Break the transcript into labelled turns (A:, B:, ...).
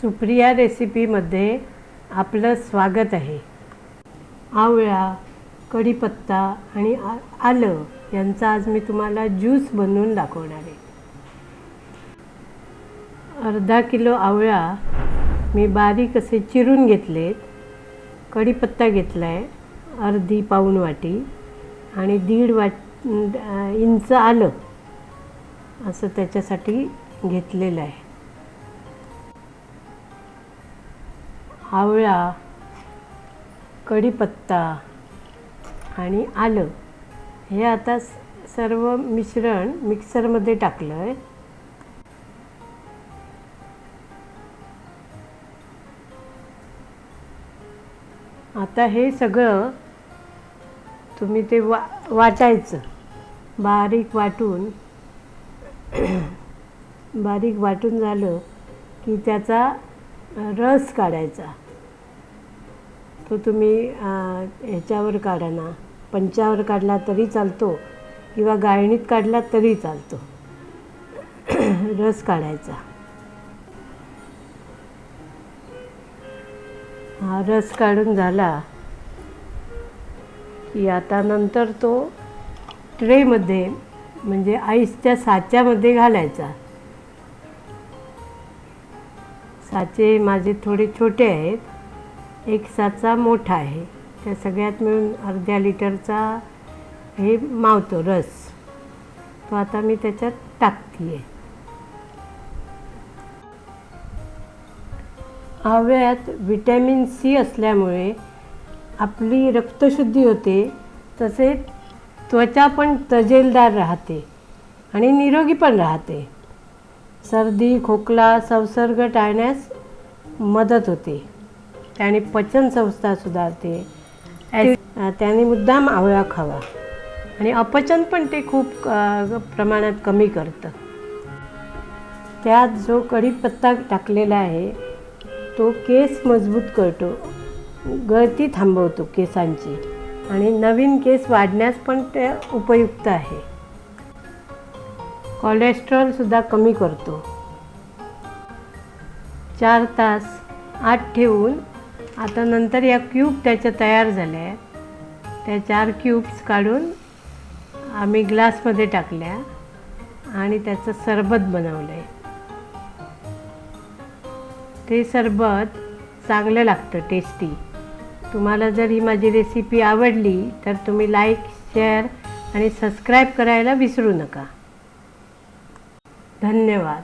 A: सुप्रिया रेसिपीमध्ये आपलं स्वागत आहे. आवळा कढीपत्ता आणि आ आलं यांचा आज मी तुम्हाला ज्यूस बनवून दाखवणार आहे. अर्धा किलो आवळा मी बारीक असे चिरून घेतलेत. कढीपत्ता घेतला आहे अर्धी पाऊण वाटी आणि दीड वाट इंच आलं असं त्याच्यासाठी घेतलेलं आहे. आवळा कढीपत्ता आणि आलं. हे आता स- सर्व मिश्रण मिक्सरमध्ये टाकलं आहे आता हे सगळं तुम्ही ते वा वाटायचं. बारीक वाटून बारीक वाटून झालं की त्याचा रस काढायचा. तो तुम्ही ह्याच्यावर काढा ना. पंचावर काढला तरी चालतो. किंवा गाळणीत काढला तरी चालतो. रस काढायचा. हा रस काढून झाला की आता नंतर तो ट्रेमध्ये म्हणजे आईसच्या साच्यामध्ये घालायचा. साचे माझे थोडे छोटे आहेत. एक साचा मोठा आहे. त्या सगळ्यात मिळून अर्ध्या लिटरचा हे मावतो रस. तो आता मी त्याच्यात टाकते आहे आवळ्यात विटॅमिन सी असल्यामुळे आपली रक्तशुद्धी होते. तसेच त्वचा पण तजेलदार राहते आणि निरोगी पण राहते. सर्दी खोकला संसर्ग टाळण्यास मदत होते. त्याने पचनसंस्था सुधारते. ॲ- त्याने मुद्दाम आवळा खावा. आणि अपचन पण ते खूप प्रमाणात कमी करतं. त्यात जो कढीपत्ता टाकलेला आहे तो केस मजबूत करतो. गळती थांबवतो केसांची. आणि नवीन केस वाढण्यास पण ते उपयुक्त आहे. कोलेस्ट्रॉलसुद्धा कमी करतो. चार तास आत ठेवून आता नंतर या क्यूब त्याच्या तयार झाल्या. आहेत त्या चार क्यूब्स काढून आम्ही ग्लासमध्ये टाकल्या आणि त्याचं सरबत बनवलं आहे ते सरबत चांगलं लागतं टेस्टी तुम्हाला जर ही माझी रेसिपी आवडली तर तुम्ही लाईक शेअर आणि सबस्क्राईब करायला विसरू नका. धन्यवाद